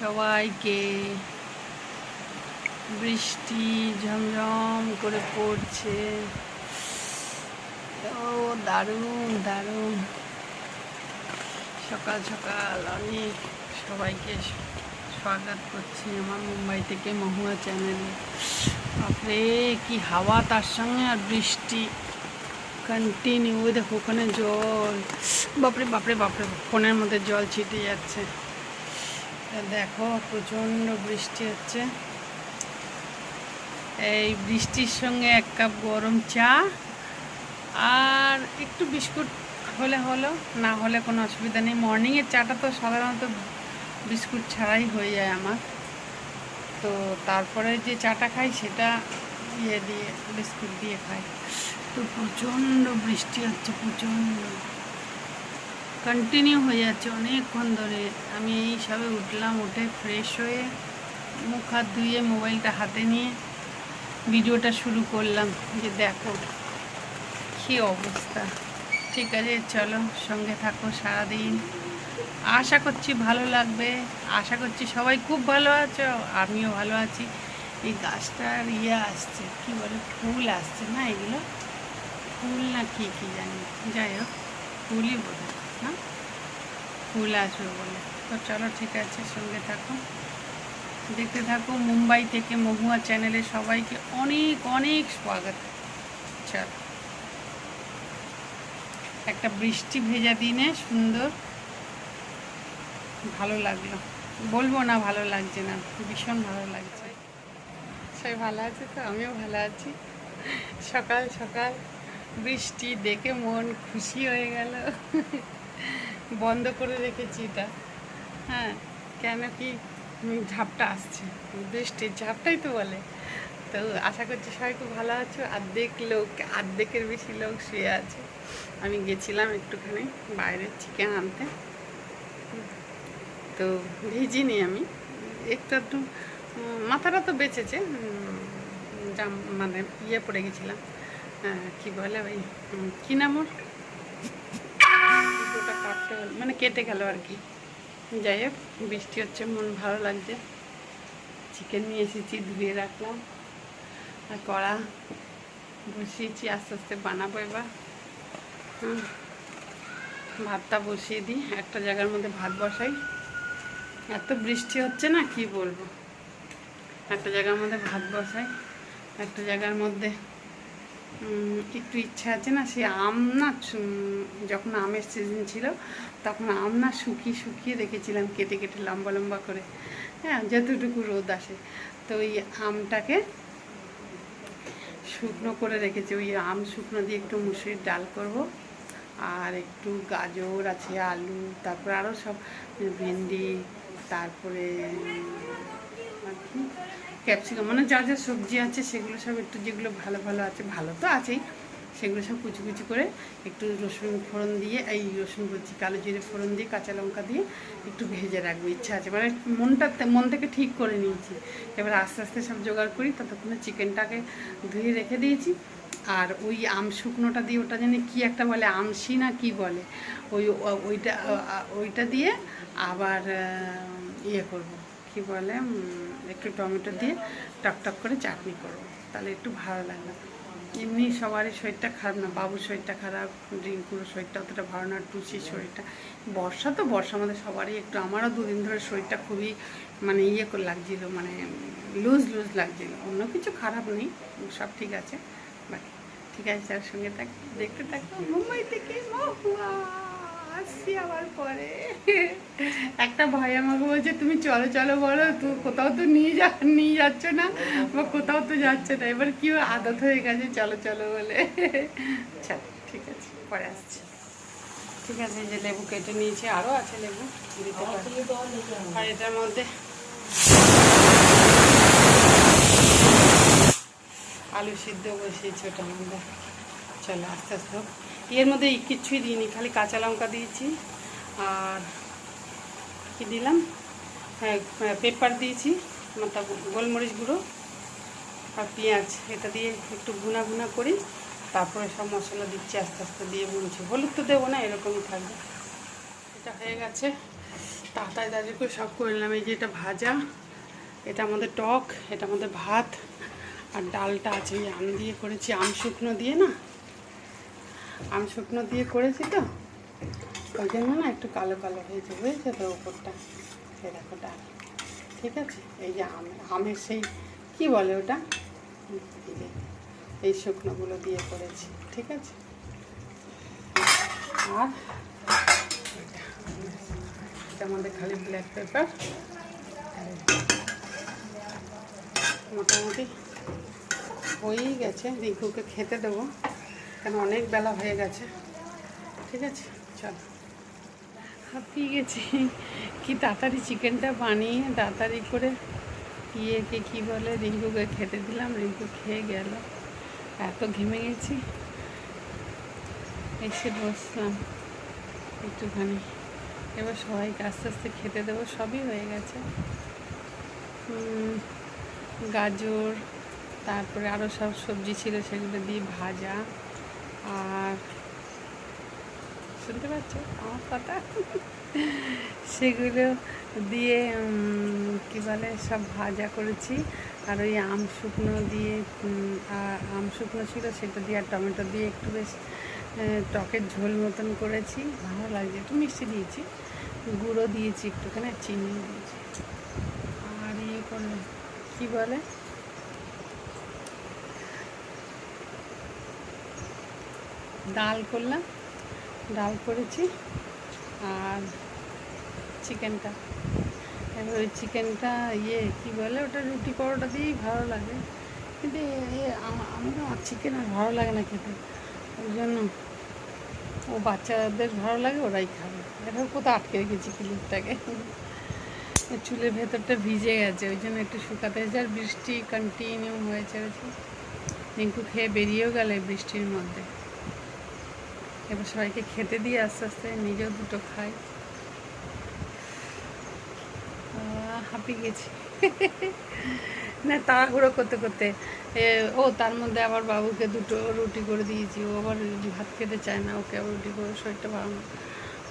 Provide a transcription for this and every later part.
সবাইকে বৃষ্টি ঝমঝম করে পড়ছে। ও, দারুণ দারুণ। সকাল সকাল। অনেক সবাইকে স্বাগত করছি আমার মুম্বাই থেকে মহুয়া চ্যানেলে। বাপরে, কি হাওয়া, তার সঙ্গে আর বৃষ্টি। কন্টিনিউ দেখো, ওখানে জল। বাপরে বাপরে বাপরে, ফোনের মধ্যে জল ছিটে যাচ্ছে। দেখো প্রচণ্ড বৃষ্টি হচ্ছে। এই বৃষ্টির সঙ্গে এক কাপ গরম চা আর একটু বিস্কুট হলে হলো, না হলে কোনো অসুবিধা নেই। মর্নিংয়ের চাটা তো সাধারণত বিস্কুট ছাড়াই হয়ে যায় আমার। তো তারপরে যে চাটা খাই সেটা ইয়ে দিয়ে, বিস্কুট দিয়ে খাই। তো প্রচণ্ড বৃষ্টি হচ্ছে, প্রচণ্ড। কন্টিনিউ হয়ে যাচ্ছে অনেকক্ষণ ধরে। আমি এই সবে উঠলাম, উঠে ফ্রেশ হয়ে মুখ হাত ধুয়ে মোবাইলটা হাতে নিয়ে ভিডিওটা শুরু করলাম যে দেখো কী অবস্থা। ঠিক আছে, চলো সঙ্গে থাকো সারাদিন। আশা করছি ভালো লাগবে। আশা করছি সবাই খুব ভালো আছো, আমিও ভালো আছি। এই গাছটার ইয়ে আসছে, কি বলে, ফুল আসছে না এগুলো? ফুল না কি কি জানি। যাই হোক, ফুলই বোধ না ফুল আসবে বলে। তো চলো ঠিক আছে, সঙ্গে থাকো। দেখতে থাকো মুম্বাই থেকে মহুয়া চ্যানেলে সবাইকে অনেক অনেক স্বাগত। চল। একটা বৃষ্টি ভেজা দিনে সুন্দর। ভালো লাগল। বলব না ভালো লাগছে না, ভীষণ ভালো লাগছে। সবাই ভালো আছে তো? আমিও ভালো আছি। সকাল সকাল। বৃষ্টি দেখে মন খুশি হয়ে গেল। বন্ধ করে রেখেছি এটা। হ্যাঁ কেন কি ঝাপটা আসছে? বৃষ্টির ঝাপটাই তো বলে। তো আশা করছি সবাই খুব ভালো আছো। অর্ধেক লোক অর্ধেকের বেশি লোক শুয়ে আছে। আমি গেছিলাম একটুখানি বাইরে চিকেন আনতে। তো ভিজিনি আমি। একটু একটু মাথাটা তো বেঁচেছে। জাম মানে ইয়ে পড়ে গেছিলাম। কি বলে ওই কি নাম ওর কাটতে হলো মানে কেটে গেল আর কি। যাই হোক বৃষ্টি হচ্ছে মন ভালো লাগছে। চিকেন নিয়ে এসেছি ধুয়ে রাখলাম। আর কড়া বসিয়েছি আস্তে আস্তে বানাবো এবার। হুম, ভাতটা বসিয়ে দিই। একটা জায়গার মধ্যে ভাত বসাই। এত বৃষ্টি হচ্ছে না কি বলব? একটা জায়গার মধ্যে ভাত বসাই একটা জায়গার মধ্যে একটু ইচ্ছা আছে না সে আম না যখন আমের সিজন ছিল, তখন আম না শুকিয়ে শুকিয়ে রেখেছিলাম, কেটে কেটে লম্বা লম্বা করে। হ্যাঁ যতটুকু রোদ আসে। তো ওই আমটাকে শুকনো করে রেখেছি। ওই আম শুকনো দিয়ে একটু মুসুরির ডাল করব, আর একটু গাজর আছে, আলু, তারপরে আরও সব ভেন্ডি, তারপরে, আর কি? ক্যাপসিকাম মানে যা যা সবজি আছে সেগুলো সব একটু যেগুলো ভালো ভালো আছে, ভালো তো আছেই, সেগুলো সব কুচি কুচি করে একটু রসুন ফোড়ন দিয়ে, এই রসুন বলছি, কালো জিরে ফোড়ন দিয়ে, কাঁচা লঙ্কা দিয়ে একটু ভেজে রাখব, ইচ্ছা আছে। মানে মনটা মন থেকে ঠিক করে নিয়েছি। এবার আস্তে আস্তে সব জোগাড় করি, ততক্ষণে চিকেনটাকে ধুয়ে রেখে দিয়েছি। আর ওই আম শুকনোটা দিয়ে ওটা জানি কি একটা বলে আমসি না কি বলে, ওই ওইটা ওইটা দিয়ে আবার ইয়ে করব। কি বলে একটু টমেটো দিয়ে টক টক করে চাটনি করব। তাহলে একটু ভালো লাগবে। এমনি সবারই শরীরটা খারাপ না, বাবুর শরীরটা খারাপ, রিঙ্কুর শরীরটা অতটা ভালো না, টুসির শরীরটা। বর্ষা তো বর্ষা, আমাদের সবারই একটু, আমারও দুদিন ধরে শরীরটা খুবই মানে ইয়ে করে লাগছিল মানে লুজ লুজ লাগছিল। অন্য কিছু খারাপ নেই, সব ঠিক আছে। বাকি, ঠিক আছে তার সঙ্গে থাক, দেখতে থাকো, মুম্বাই থেকে আসছি আবার পরে। একটা ভাই আমাকে বলছে, তুমি চলো চলো বলো, তো কোথাও তো নিয়ে যা, নিয়ে যাচ্ছ না? বা কোথাও তো যাচ্ছে না। এবার কি আদত হয়ে গেছে, চলো চলো বলে। চল, ঠিক আছে, পরে আসছি। ঠিক আছে যে লেবু কেটে নিয়েছি আরও আছে লেবু আর এটার মধ্যে আলু সিদ্ধ বসিয়েছি ওটার মধ্যে। চলো, আস্তে আস্তে এর মধ্যে কিচ্ছুই দিইনি, খালি কাঁচা লঙ্কা দিয়েছি আর কি দিলাম? হ্যাঁ পেপার দিয়েছি মাথা গোলমরিচ গুঁড়ো আর পেঁয়াজ, এটা দিয়ে একটু গুনা গুনা করি, তারপরে সব মশলা দিচ্ছি, আস্তে আস্তে দিয়ে বুনছি হলুদ তো দেবো না, এরকমই থাকবে। এটা হয়ে গেছে। তাড়াতাড়ি তাড়াতাড়ি করে সব করে নিলাম। এই যে এটা ভাজা, এটা আমাদের টক, এটা আমাদের ভাত, আর ডালটা আছে আম দিয়ে করেছি, আম শুকনো দিয়ে না? আম শুকনো দিয়ে করেছি তো, ওই জন্য না একটু কালো কালো হয়েছে বুঝেছে তো ওপরটা। এই দেখো ডাল, ঠিক আছে? এই যে আম, আমের সেই, কি বলে ওটা? এই শুকনোগুলো দিয়ে করেছি, ঠিক আছে? আর এটা আমাদের খালি ব্ল্যাক পেপার মোটামুটি হয়েই গেছে, রিঙ্কুকে খেতে দেবো। কেন অনেক বেলা হয়ে গেছে। ঠিক আছে? চলো। হাঁপিয়ে গেছি। কি তাড়াতাড়ি চিকেনটা বানিয়ে, তাড়াতাড়ি করে ইয়েকে কী বলে, রিঙ্কুকে খেতে দিলাম। রিঙ্কু খেয়ে গেল। এত ঘেমে গেছি। এসে বসলাম একটুখানি। এবার সবাইকে আস্তে আস্তে খেতে দেবো, সবই হয়ে গেছে। গাজর, তারপরে আরও সব সবজি ছিল সেগুলো দিয়ে ভাজা। আর শুনতে পাচ্ছ? আমার কথা? সেগুলো দিয়ে কী বলে, সব ভাজা করেছি। আর ওই আম শুকনো দিয়ে আম শুকনো ছিল, সেটা দিয়ে আর টমেটো দিয়ে একটু বেশ টকের ঝোল মতন করেছি। ভালো লাগছে। একটু মিষ্টি দিয়েছি। গুঁড়ো দিয়েছি একটুখানি চিনি দিয়েছি। আর ইয়ে করলে, কী বলে? ডাল করলাম। ডাল করেছি। আর চিকেনটা। এবার ওই চিকেনটা ইয়ে কি বলে ওটা, রুটি পরোটা দিয়েই ভালো লাগে। কিন্তু এ- এ আ- আমার চিকেন আর ভালো লাগে না খেতে। ওই জন্য ও বাচ্চাদের ভালো লাগে, ওরাই খাবে। এটা কোথাও আটকে রেখেছি ক্লিপটাকে। চুলের ভেতরটা ভিজে গেছে, ওই জন্য একটু শুকাতে হয়েছে। আর বৃষ্টি কন্টিনিউ হয়ে চলেছে রিঙ্কু খেয়ে বেরিয়েও গেলে বৃষ্টির মধ্যে। এবার সবাইকে খেতে দিয়ে আস্তে আস্তে নিজেও দুটো খাই। হাঁপিয়ে গেছি। না, তাড়াহুড়ো করতে করতে ও, তার মধ্যে আবার বাবুকে দুটো রুটি করে দিয়েছি। ও আবার ভাত খেতে চায় না, ওকে আবার রুটি করে, শরীরটা ভালো না।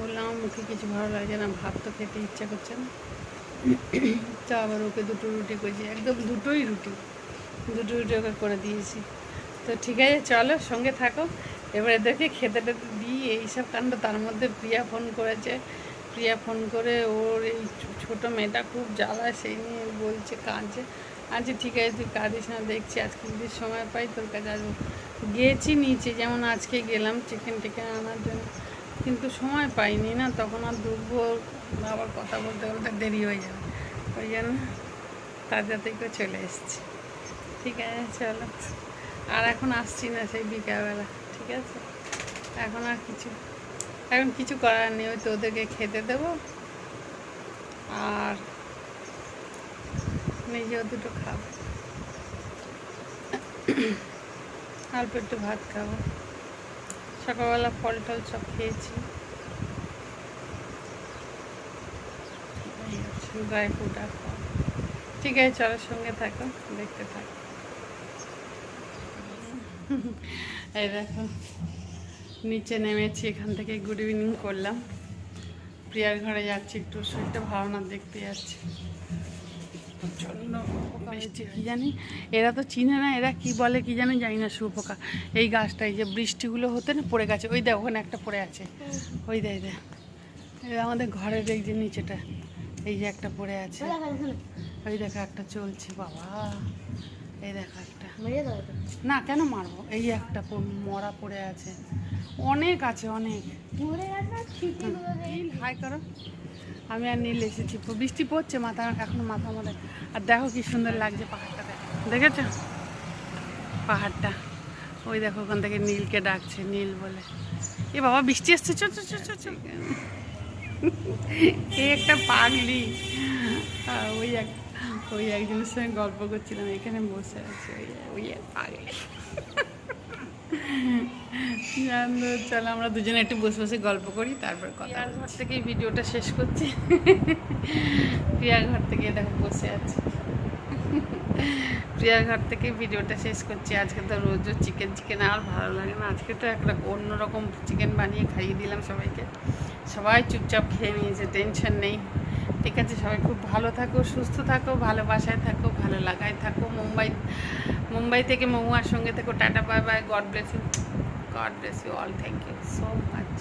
বললাম আমার মুখে কিছু ভালো লাগছে না, ভাত তো খেতে ইচ্ছা করছে না। তো আবার ওকে দুটো রুটি করেছি, একদম দুটোই রুটি। দুটো রুটি ওকে করে দিয়েছি। তো ঠিক আছে, চলো সঙ্গে থাকো। এবারে দেখে খেতে টেতে দিই এইসব কাণ্ড তার মধ্যে প্রিয়া ফোন করেছে। প্রিয়া ফোন করে ওর এই ছোটো মেয়েটা খুব জ্বালায় সেই নিয়ে বলছে, কাঁদছে। আচ্ছা ঠিক আছে, তুই কাঁদিস না, দেখছি আজকে যদি সময় পাই তোর কাছে আসব। গিয়েছি নিচে, যেমন আজকে গেলাম চিকেন টিকেন আনার জন্য। কিন্তু সময় পাইনি না, তখন আর ঢুকবো, আবার কথা বলতে বলতে দেরি হয়ে যাবে। ওই জন্য তাড়াতাড়ি করে চলে এসেছি। ঠিক আছে, চলো। আর এখন আসছি না সেই বিকালবেলা। ঠিক আছে। এখন আর কিছু, এখন কিছু করার নেই, ওই তো ওদেরকে খেতে দেবো। আর নিজেও দুটো খাব। অল্প একটু ভাত খাব। সকালবেলা ফল টল সব খেয়েছি। আর ফল। ঠিক আছে, চলো সঙ্গে থাকো, দেখতে থাকো। এই দেখো, নিচে নেমেছি, এখান থেকে গুড ইভিনিং করলাম। প্রিয়ার ঘরে যাচ্ছি একটু, শরীরটা ভালো না, দেখতে যাচ্ছি। প্রচণ্ড জানি? এরা তো চিনে না, এরা কি বলে কি জানি জানি না শুয়োপোকা এই গাছটা, এই যে বৃষ্টিগুলো হতে না, পড়ে গেছে। ওই দেখ, ওখানে একটা পড়ে আছে। ওই দেয় এই আমাদের ঘরের এই যে নিচেটা, এই যে একটা পড়ে আছে। ওই দেখো, একটা চলছে, বাবা। এই দেখো না কেন মারবো? এই একটা মরা পড়ে আছে। অনেক আছে অনেক। হাই করো। আমি আর নীল এসেছি। বৃষ্টি পড়ছে মাথা এখনও মাথা মধ্যে আর দেখো কি সুন্দর লাগছে পাহাড়টা দেখেছ? পাহাড়টা। ওই দেখো ওখান থেকে নীলকে ডাকছে নীল বলে। এ বাবা বৃষ্টি এসছে চো চো চো চো এই একটা পাগলি। ওই এক ওই একজনের সঙ্গে গল্প করছিলাম এখানে বসে আছে ওই আগে পাগলি। চলো আমরা দুজনে একটু বসে বসে গল্প করি তারপর কথা ঘর থেকেই ভিডিওটা শেষ করছি। প্রিয়া ঘর থেকে দেখো বসে আছে। ঘর থেকে ভিডিওটা শেষ করছি। আজকে তো রোজও চিকেন চিকেন আর ভালো লাগে না। আজকে তো একটা অন্যরকম চিকেন বানিয়ে খাইয়ে দিলাম সবাইকে। সবাই চুপচাপ খেয়ে নিয়েছে টেনশন নেই। ঠিক আছে, সবাই খুব ভালো থাকো, সুস্থ থাকো, ভালোবাসায় থাকো, ভালো লাগায় থাকো। মুম্বাই মুম্বাই থেকে মহুয়ার সঙ্গে থেকো, tata bye bye God bless you God bless you all thank you so much